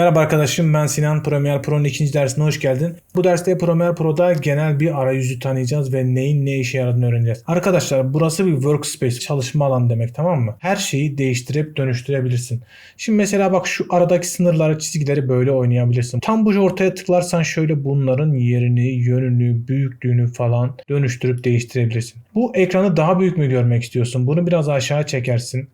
Merhaba arkadaşım ben Sinan Premiere Pro'nun ikinci dersine hoş geldin. Bu derste Premiere Pro'da genel bir arayüzü tanıyacağız ve neyin ne işe yaradığını öğreneceğiz. Arkadaşlar burası bir workspace çalışma alanı demek tamam mı? Her şeyi değiştirip dönüştürebilirsin. Şimdi mesela bak şu aradaki sınırları çizgileri böyle oynayabilirsin. Tam bu ortaya tıklarsan şöyle bunların yerini, yönünü, büyüklüğünü falan dönüştürüp değiştirebilirsin. Bu ekranı daha büyük mü görmek istiyorsun? Bunu biraz aşağı çekersin.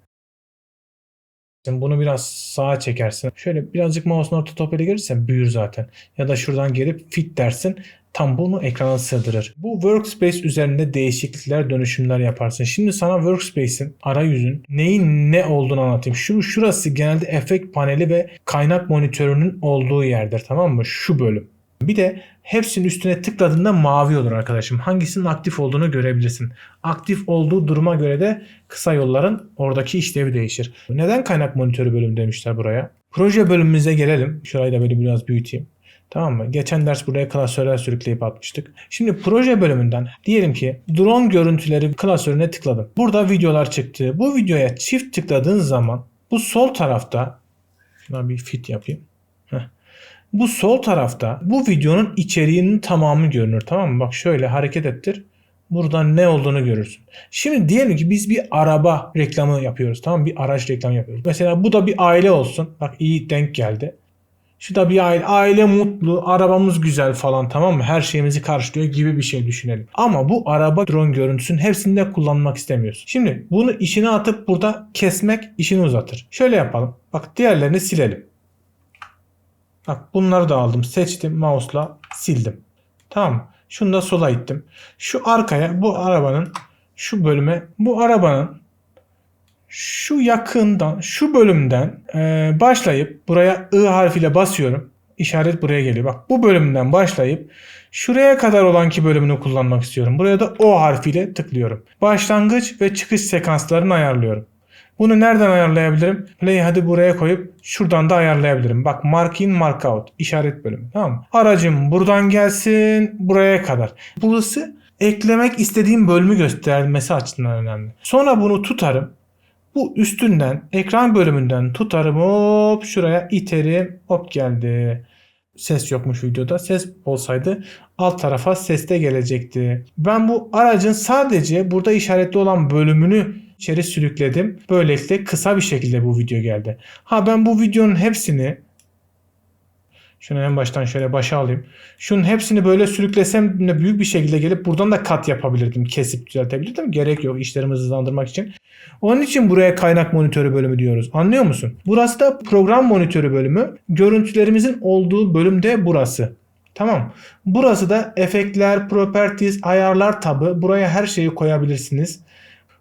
Bunu biraz sağa çekersin. Şöyle birazcık mouse'un orta topuyla gelirsen büyür zaten. Ya da şuradan gelip fit dersin. Tam bunu ekrana sığdırır. Bu workspace üzerinde değişiklikler, dönüşümler yaparsın. Şimdi sana workspace'in, arayüzün neyin ne olduğunu anlatayım. Şu şurası genelde efekt paneli ve kaynak monitörünün olduğu yerdir tamam mı? Şu bölüm. Bir de hepsinin üstüne tıkladığında mavi olur arkadaşım. Hangisinin aktif olduğunu görebilirsin. Aktif olduğu duruma göre de kısa yolların oradaki işlevi değişir. Neden kaynak monitörü bölümü demişler buraya? Proje bölümümüze gelelim. Şurayı da böyle biraz büyüteyim. Tamam mı? Geçen ders buraya klasörler sürükleyip atmıştık. Şimdi proje bölümünden diyelim ki drone görüntüleri klasörüne tıkladım. Burada videolar çıktı. Bu videoya çift tıkladığın zaman bu sol tarafta şuna bir fit yapayım. Bu sol tarafta bu videonun içeriğinin tamamı görünür tamam mı? Bak şöyle hareket ettir. Buradan ne olduğunu görürsün. Şimdi diyelim ki biz bir araba reklamı yapıyoruz tamam mı? Bir araç reklamı yapıyoruz. Mesela bu da bir aile olsun. Bak iyi denk geldi. Şu da bir aile, aile mutlu, arabamız güzel falan tamam mı? Her şeyimizi karşılıyor gibi bir şey düşünelim. Ama bu araba drone görüntüsünün hepsini de kullanmak istemiyorsun. Şimdi bunu içine atıp burada kesmek işini uzatır. Şöyle yapalım. Bak diğerlerini silelim. Bak bunları da aldım. Seçtim mouse'la sildim. Tamam mı? Şunu da sola ittim. Şu arkaya bu arabanın şu bölüme bu arabanın şu yakından şu bölümden e, başlayıp buraya I harfiyle basıyorum. İşaret buraya geliyor. Bak bu bölümden başlayıp şuraya kadar olan ki bölümünü kullanmak istiyorum. Buraya da O harfiyle tıklıyorum. Başlangıç ve çıkış sekanslarını ayarlıyorum. Bunu nereden ayarlayabilirim? Play hadi buraya koyup şuradan da ayarlayabilirim. Bak mark in mark out işaret bölümü tamam mı? Aracım buradan gelsin buraya kadar. Burası eklemek istediğim bölümü göstermesi açısından önemli. Sonra bunu tutarım. Bu üstünden ekran bölümünden tutarım hop şuraya iterim hop geldi. Ses yokmuş videoda. Ses olsaydı alt tarafa ses de gelecekti. Ben bu aracın sadece burada işaretli olan bölümünü içeri sürükledim. Böylelikle kısa bir şekilde bu video geldi. Ha ben bu videonun hepsini şunu en baştan şöyle başa alayım. Şunun hepsini böyle sürüklesem de büyük bir şekilde gelip buradan da kat yapabilirdim. Kesip düzeltebilirdim. Gerek yok işlerimi hızlandırmak için. Onun için buraya kaynak monitörü bölümü diyoruz. Anlıyor musun? Burası da program monitörü bölümü. Görüntülerimizin olduğu bölüm de burası. Tamam. Burası da efektler, properties, ayarlar tabı. Buraya her şeyi koyabilirsiniz.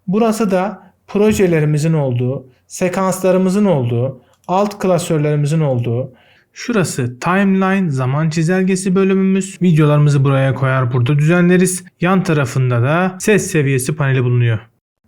Burası da projelerimizin olduğu, sekanslarımızın olduğu, alt klasörlerimizin olduğu. Şurası timeline, zaman çizelgesi bölümümüz. Videolarımızı buraya koyar burada düzenleriz. Yan tarafında da ses seviyesi paneli bulunuyor.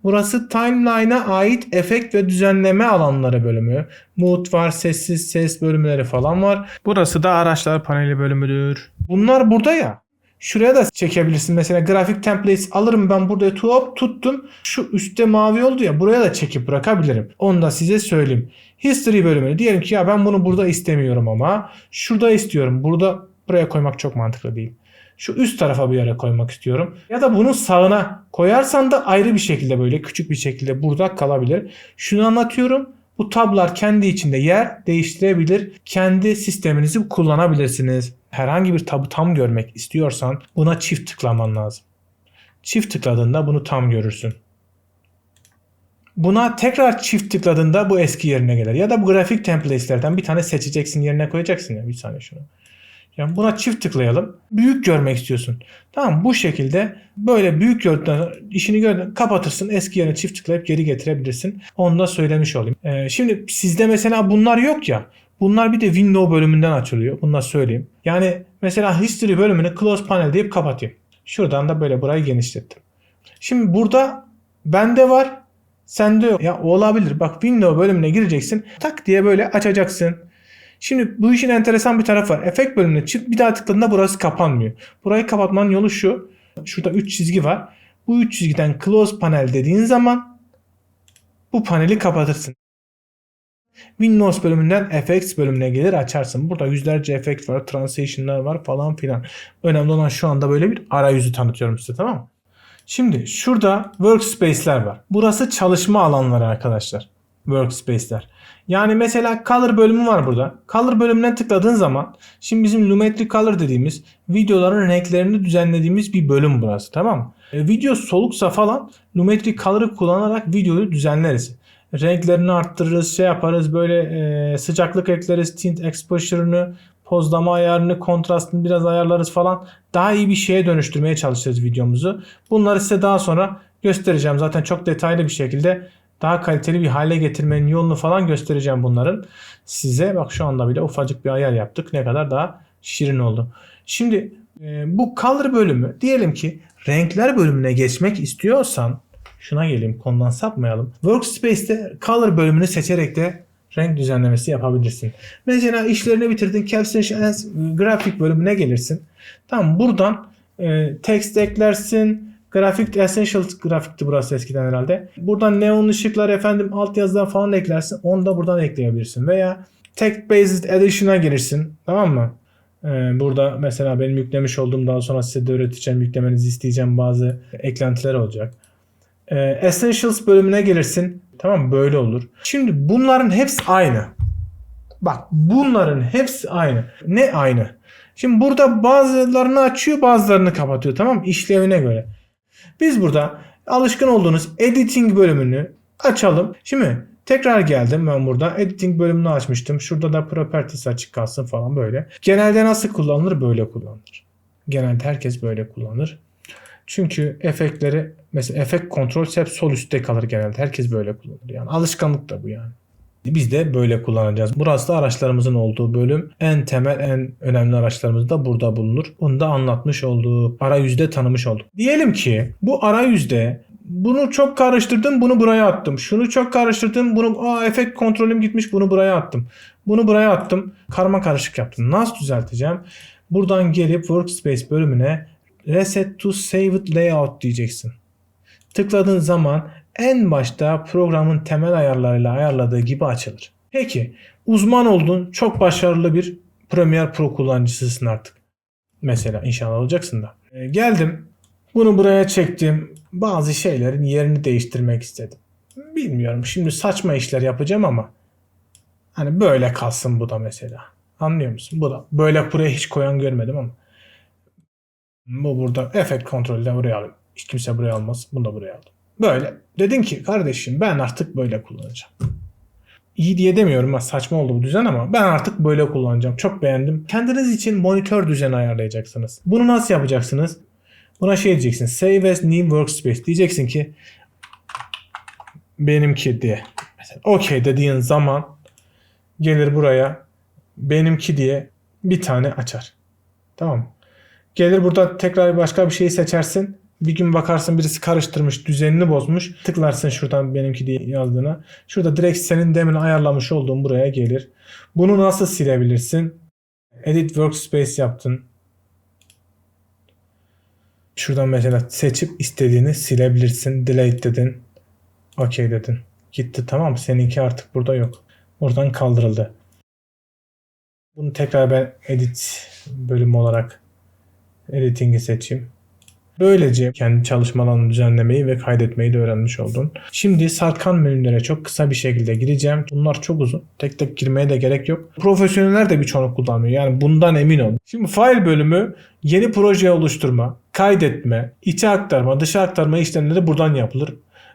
Burası timeline'a ait efekt ve düzenleme alanları bölümü. Mood var, sessiz ses bölümleri falan var. Burası da araçlar paneli bölümüdür. Bunlar burada ya. Şuraya da çekebilirsin. Mesela grafik templates alırım ben burada hop tuttum. Şu üstte mavi oldu ya buraya da çekip bırakabilirim. Onu da size söyleyeyim. History bölümünü diyelim ki ya ben bunu burada istemiyorum ama şurada istiyorum. Burada buraya koymak çok mantıklı değil. Şu üst tarafa bir yere koymak istiyorum. Ya da bunun sağına koyarsan da ayrı bir şekilde böyle küçük bir şekilde burada kalabilir. Şunu anlatıyorum. Bu tablar kendi içinde yer değiştirebilir. Kendi sisteminizi kullanabilirsiniz. Herhangi bir tabı tam görmek istiyorsan buna çift tıklaman lazım. Çift tıkladığında bunu tam görürsün. Buna tekrar çift tıkladığında bu eski yerine gelir. Ya da bu grafik templates'lerden bir tane seçeceksin yerine koyacaksın ya bir saniye şunu. Yani buna çift tıklayalım. Büyük görmek istiyorsun. Tamam bu şekilde böyle büyük gördükten işini gördün kapatırsın. Eski yerine çift tıklayıp geri getirebilirsin. Onu da söylemiş olayım. Ee, şimdi sizde mesela bunlar yok ya. Bunlar bir de window bölümünden açılıyor. Bunu da söyleyeyim. Yani mesela history bölümünü close panel deyip kapatayım. Şuradan da böyle burayı genişlettim. Şimdi burada bende var. Sende yok. Ya olabilir. Bak window bölümüne gireceksin. Tak diye böyle açacaksın. Şimdi bu işin enteresan bir tarafı var. Efekt bölümüne çık bir daha tıkladığında burası kapanmıyor. Burayı kapatmanın yolu şu. Şurada 3 çizgi var. Bu 3 çizgiden close panel dediğin zaman bu paneli kapatırsın. Windows bölümünden FX bölümüne gelir açarsın. Burada yüzlerce efekt var, transition'lar var falan filan. Önemli olan şu anda böyle bir arayüzü tanıtıyorum size tamam mı? Şimdi şurada workspace'ler var. Burası çalışma alanları arkadaşlar. Workspace'ler. Yani mesela color bölümü var burada. Color bölümüne tıkladığın zaman şimdi bizim Lumetri Color dediğimiz videoların renklerini düzenlediğimiz bir bölüm burası tamam mı? E, video soluksa falan Lumetri Color'ı kullanarak videoyu düzenleriz. Renklerini arttırırız, şey yaparız böyle e, sıcaklık ekleriz, tint exposure'ını, pozlama ayarını, kontrastını biraz ayarlarız falan. Daha iyi bir şeye dönüştürmeye çalışacağız videomuzu. Bunları size daha sonra göstereceğim. Zaten çok detaylı bir şekilde daha kaliteli bir hale getirmenin yolunu falan göstereceğim bunların. Size bak şu anda bile ufacık bir ayar yaptık. Ne kadar daha şirin oldu. Şimdi e, bu color bölümü diyelim ki renkler bölümüne geçmek istiyorsan şuna geleyim konudan sapmayalım. Workspace'te color bölümünü seçerek de renk düzenlemesi yapabilirsin. Mesela işlerini bitirdin. Caption and grafik bölümüne gelirsin. Tamam buradan e, text eklersin. Grafik Essentials grafikti burası eskiden herhalde. Buradan neon ışıklar efendim altyazılar falan eklersin. Onu da buradan ekleyebilirsin. Veya Text Based Edition'a girersin. Tamam mı? Ee, burada mesela benim yüklemiş olduğum daha sonra size de öğreteceğim, yüklemenizi isteyeceğim bazı eklentiler olacak. Ee, Essentials bölümüne gelirsin. Tamam? Böyle olur. Şimdi bunların hepsi aynı. Bak bunların hepsi aynı. Ne aynı? Şimdi burada bazılarını açıyor bazılarını kapatıyor tamam mı? İşlevine göre. Biz burada alışkın olduğunuz editing bölümünü açalım. Şimdi tekrar geldim ben burada editing bölümünü açmıştım. Şurada da properties açık kalsın falan böyle. Genelde nasıl kullanılır? Böyle kullanılır. Genelde herkes böyle kullanır. Çünkü efektleri mesela efekt kontrol hep sol üstte kalır genelde. Herkes böyle kullanır. Yani alışkanlık da bu yani. Biz de böyle kullanacağız. Burası da araçlarımızın olduğu bölüm. En temel, en önemli araçlarımız da burada bulunur. Bunu da anlatmış olduk. Arayüzde tanımış olduk. Diyelim ki bu arayüzde bunu çok karıştırdım, bunu buraya attım. Şunu çok karıştırdım, bunu aa efekt kontrolüm gitmiş, bunu buraya attım. Bunu buraya attım. Karma karışık yaptım. Nasıl düzelteceğim? Buradan gelip Workspace bölümüne Reset to Saved Layout diyeceksin. Tıkladığın zaman en başta programın temel ayarlarıyla ayarladığı gibi açılır. Peki uzman oldun çok başarılı bir Premiere Pro kullanıcısısın artık. Mesela inşallah olacaksın da. E, geldim bunu buraya çektim. Bazı şeylerin yerini değiştirmek istedim. Bilmiyorum şimdi saçma işler yapacağım ama hani böyle kalsın bu da mesela. Anlıyor musun? Bu da böyle buraya hiç koyan görmedim ama. Bu burada efekt kontrolü buraya alayım. Hiç kimse buraya almaz. Bunu da buraya aldım. Böyle. Dedin ki kardeşim ben artık böyle kullanacağım. İyi diye demiyorum ha saçma oldu bu düzen ama ben artık böyle kullanacağım. Çok beğendim. Kendiniz için monitör düzeni ayarlayacaksınız. Bunu nasıl yapacaksınız? Buna şey diyeceksin. Save as new workspace. Diyeceksin ki benimki diye. Mesela okey dediğin zaman gelir buraya benimki diye bir tane açar. Tamam mı? Gelir burada tekrar başka bir şey seçersin. Bir gün bakarsın birisi karıştırmış, düzenini bozmuş. Tıklarsın şuradan benimki diye yazdığına. Şurada direkt senin demin ayarlamış olduğun buraya gelir. Bunu nasıl silebilirsin? Edit Workspace yaptın. Şuradan mesela seçip istediğini silebilirsin. Delete dedin. OK dedin. Gitti tamam? Seninki artık burada yok. Buradan kaldırıldı. Bunu tekrar ben edit bölümü olarak editing'i seçeyim. Böylece kendi çalışmalarını düzenlemeyi ve kaydetmeyi de öğrenmiş oldun. Şimdi sarkan menülere çok kısa bir şekilde gireceğim. Bunlar çok uzun. Tek tek girmeye de gerek yok. Profesyoneller de birçoğunu kullanmıyor. Yani bundan emin ol. Şimdi file bölümü yeni proje oluşturma, kaydetme, içe aktarma, dışa aktarma işlemleri buradan yapılır.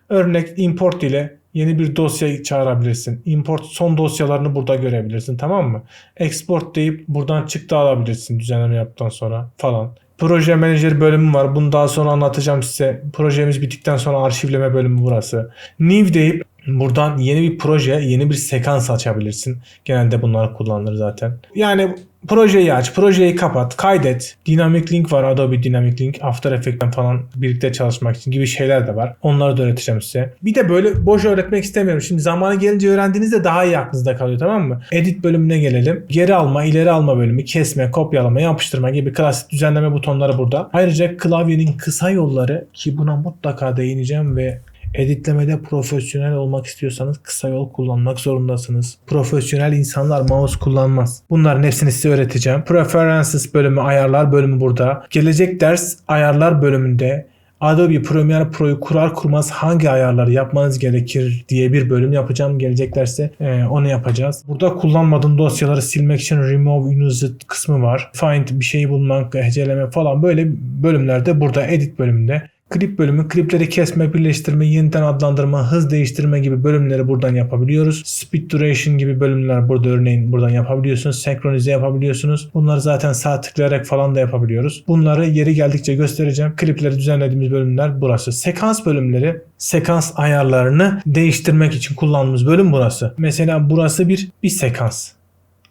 Örnek import ile yeni bir dosya çağırabilirsin. Import son dosyalarını burada görebilirsin tamam mı? Export deyip buradan çıktı alabilirsin düzenleme yaptıktan sonra falan. Proje Manager bölümü var. Bunu daha sonra anlatacağım size. Projemiz bittikten sonra arşivleme bölümü burası. New deyip buradan yeni bir proje, yeni bir sekans açabilirsin. Genelde bunlar kullanılır zaten. Yani projeyi aç, projeyi kapat, kaydet. Dynamic Link var, Adobe Dynamic Link, After Effects'ten falan birlikte çalışmak için gibi şeyler de var. Onları da öğreteceğim size. Bir de böyle boş öğretmek istemiyorum. Şimdi zamanı gelince öğrendiğinizde daha iyi aklınızda kalıyor tamam mı? Edit bölümüne gelelim. Geri alma, ileri alma bölümü, kesme, kopyalama, yapıştırma gibi klasik düzenleme butonları burada. Ayrıca klavyenin kısa yolları ki buna mutlaka değineceğim ve Editlemede profesyonel olmak istiyorsanız kısa yol kullanmak zorundasınız. Profesyonel insanlar mouse kullanmaz. Bunların hepsini size öğreteceğim. Preferences bölümü, ayarlar bölümü burada. Gelecek ders ayarlar bölümünde Adobe Premiere Pro'yu kurar kurmaz hangi ayarları yapmanız gerekir diye bir bölüm yapacağım. Gelecek derste e, onu yapacağız. Burada kullanmadığım dosyaları silmek için Remove Unused kısmı var. Find bir şeyi bulmak, heceleme falan böyle bölümlerde burada edit bölümünde Klip bölümü, klipleri kesme, birleştirme, yeniden adlandırma, hız değiştirme gibi bölümleri buradan yapabiliyoruz. Speed duration gibi bölümler burada örneğin buradan yapabiliyorsunuz. Senkronize yapabiliyorsunuz. Bunları zaten sağ tıklayarak falan da yapabiliyoruz. Bunları yeri geldikçe göstereceğim. Klipleri düzenlediğimiz bölümler burası. Sekans bölümleri, sekans ayarlarını değiştirmek için kullandığımız bölüm burası. Mesela burası bir bir sekans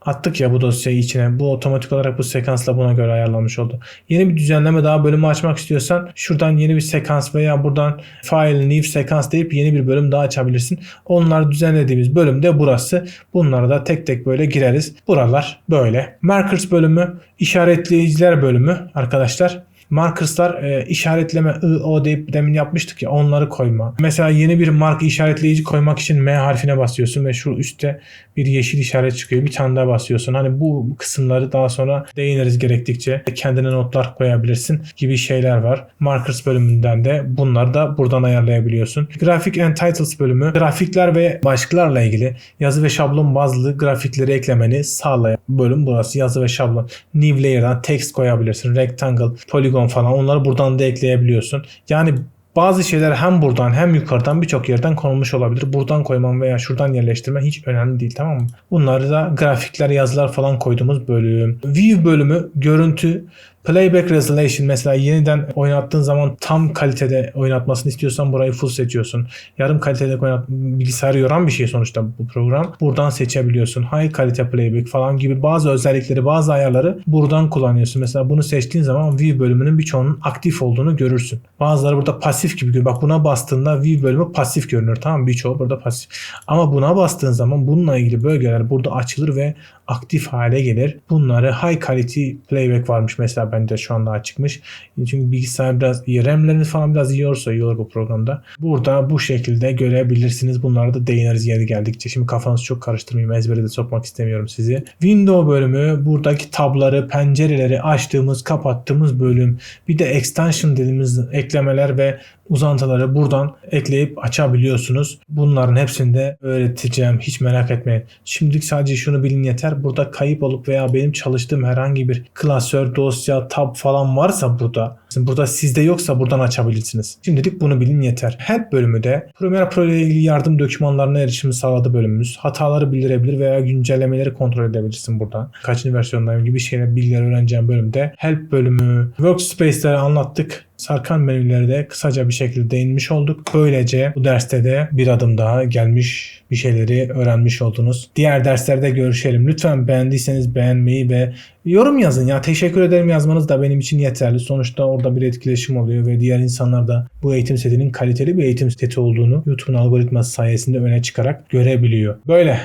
attık ya bu dosyayı içine. Bu otomatik olarak bu sekansla buna göre ayarlanmış oldu. Yeni bir düzenleme daha bölümü açmak istiyorsan şuradan yeni bir sekans veya buradan file new sekans deyip yeni bir bölüm daha açabilirsin. Onları düzenlediğimiz bölüm de burası. Bunlara da tek tek böyle gireriz. Buralar böyle. Markers bölümü, işaretleyiciler bölümü arkadaşlar markerslar e, işaretleme I, O deyip demin yapmıştık ya onları koyma. Mesela yeni bir marka işaretleyici koymak için M harfine basıyorsun ve şu üstte bir yeşil işaret çıkıyor. Bir tane daha basıyorsun. Hani bu kısımları daha sonra değiniriz gerektikçe. Kendine notlar koyabilirsin gibi şeyler var. Markers bölümünden de bunları da buradan ayarlayabiliyorsun. Graphic and Titles bölümü grafikler ve başlıklarla ilgili yazı ve şablon bazlı grafikleri eklemeni sağlayan bölüm burası. Yazı ve şablon. New Layer'dan text koyabilirsin. Rectangle, polygon falan onları buradan da ekleyebiliyorsun. Yani bazı şeyler hem buradan hem yukarıdan birçok yerden konulmuş olabilir. Buradan koymam veya şuradan yerleştirme hiç önemli değil tamam mı? Bunları da grafikler, yazılar falan koyduğumuz bölüm. View bölümü görüntü Playback Resolution mesela yeniden oynattığın zaman tam kalitede oynatmasını istiyorsan burayı full seçiyorsun. Yarım kalitede oynat bilgisayarı yoran bir şey sonuçta bu program. Buradan seçebiliyorsun. High kalite playback falan gibi bazı özellikleri, bazı ayarları buradan kullanıyorsun. Mesela bunu seçtiğin zaman View bölümünün birçoğunun aktif olduğunu görürsün. Bazıları burada pasif gibi görünüyor. Bak buna bastığında View bölümü pasif görünür. Tamam birçoğu burada pasif. Ama buna bastığın zaman bununla ilgili bölgeler burada açılır ve aktif hale gelir. Bunları high quality playback varmış mesela bende şu anda açıkmış. Çünkü bilgisayar biraz. RAM'leriniz falan biraz iyi olur bu programda. Burada bu şekilde görebilirsiniz. Bunlara da değiniriz yeri geldikçe. Şimdi kafanızı çok karıştırmayayım. Ezbere de sokmak istemiyorum sizi. Window bölümü buradaki tabları, pencereleri açtığımız, kapattığımız bölüm. Bir de extension dediğimiz eklemeler ve uzantıları buradan ekleyip açabiliyorsunuz. Bunların hepsini de öğreteceğim. Hiç merak etmeyin. Şimdilik sadece şunu bilin yeter. Burada kayıp olup veya benim çalıştığım herhangi bir klasör, dosya, tab falan varsa burada Burada sizde yoksa buradan açabilirsiniz. Şimdilik bunu bilin yeter. Help bölümü de Premiere Pro ile ilgili yardım dokümanlarına erişimi sağladı bölümümüz. Hataları bildirebilir veya güncellemeleri kontrol edebilirsin buradan. Kaçıncı versiyondayım gibi şeyler bilgiler öğreneceğim bölümde. Help bölümü, Workspace'leri anlattık. Sarkan menüleri de kısaca bir şekilde değinmiş olduk. Böylece bu derste de bir adım daha gelmiş bir şeyleri öğrenmiş oldunuz. Diğer derslerde görüşelim. Lütfen beğendiyseniz beğenmeyi ve yorum yazın ya. Teşekkür ederim yazmanız da benim için yeterli. Sonuçta orada bir etkileşim oluyor ve diğer insanlar da bu eğitim setinin kaliteli bir eğitim seti olduğunu YouTube'un algoritması sayesinde öne çıkarak görebiliyor. Böyle.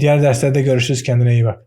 Diğer derslerde görüşürüz. Kendine iyi bak.